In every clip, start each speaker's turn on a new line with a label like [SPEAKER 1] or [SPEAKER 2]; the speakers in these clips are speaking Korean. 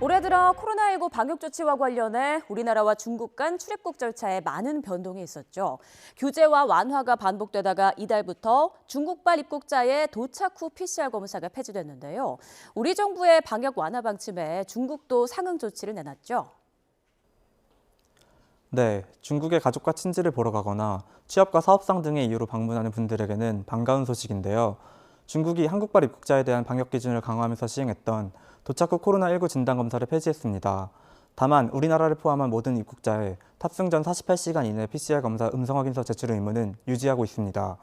[SPEAKER 1] 올해 들어 코로나19 방역 조치와 관련해 우리나라와 중국 간 출입국 절차에 많은 변동이 있었죠. 규제와 완화가 반복되다가 이달부터 중국발 입국자의 도착 후 PCR 검사가 폐지됐는데요. 우리 정부의 방역 완화 방침에 중국도 상응 조치를 내놨죠.
[SPEAKER 2] 네, 중국의 가족과 친지를 보러 가거나 취업과 사업상 등의 이유로 방문하는 분들에게는 반가운 소식인데요. 중국이 한국발 입국자에 대한 방역 기준을 강화하면서 시행했던 도착 후 코로나19 진단 검사를 폐지했습니다. 다만 우리나라를 포함한 모든 입국자의 탑승 전 48시간 이내 PCR 검사 음성 확인서 제출 의무는 유지하고 있습니다.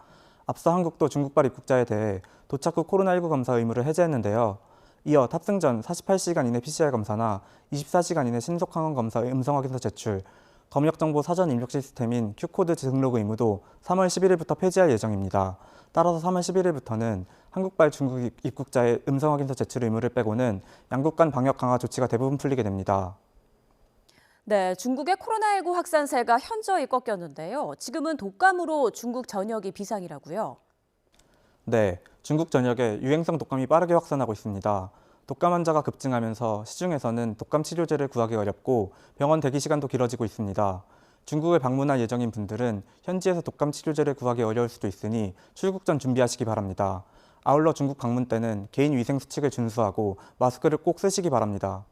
[SPEAKER 2] 앞서 한국도 중국발 입국자에 대해 도착 후 코로나19 검사 의무를 해제했는데요. 이어 탑승 전 48시간 이내 PCR 검사나 24시간 이내 신속 항원 검사 음성 확인서 제출, 검역정보 사전 입력 시스템인 Q코드 등록 의무도 3월 11일부터 폐지할 예정입니다. 따라서 3월 11일부터는 한국발 중국 입국자의 음성 확인서 제출 의무를 빼고는 양국 간 방역 강화 조치가 대부분 풀리게 됩니다.
[SPEAKER 1] 네, 중국의 코로나19 확산세가 현저히 꺾였는데요. 지금은 독감으로 중국 전역이 비상이라고요.
[SPEAKER 2] 네, 중국 전역에 유행성 독감이 빠르게 확산하고 있습니다. 독감 환자가 급증하면서 시중에서는 독감 치료제를 구하기 어렵고 병원 대기 시간도 길어지고 있습니다. 중국을 방문할 예정인 분들은 현지에서 독감 치료제를 구하기 어려울 수도 있으니 출국 전 준비하시기 바랍니다. 아울러 중국 방문 때는 개인 위생 수칙을 준수하고 마스크를 꼭 쓰시기 바랍니다.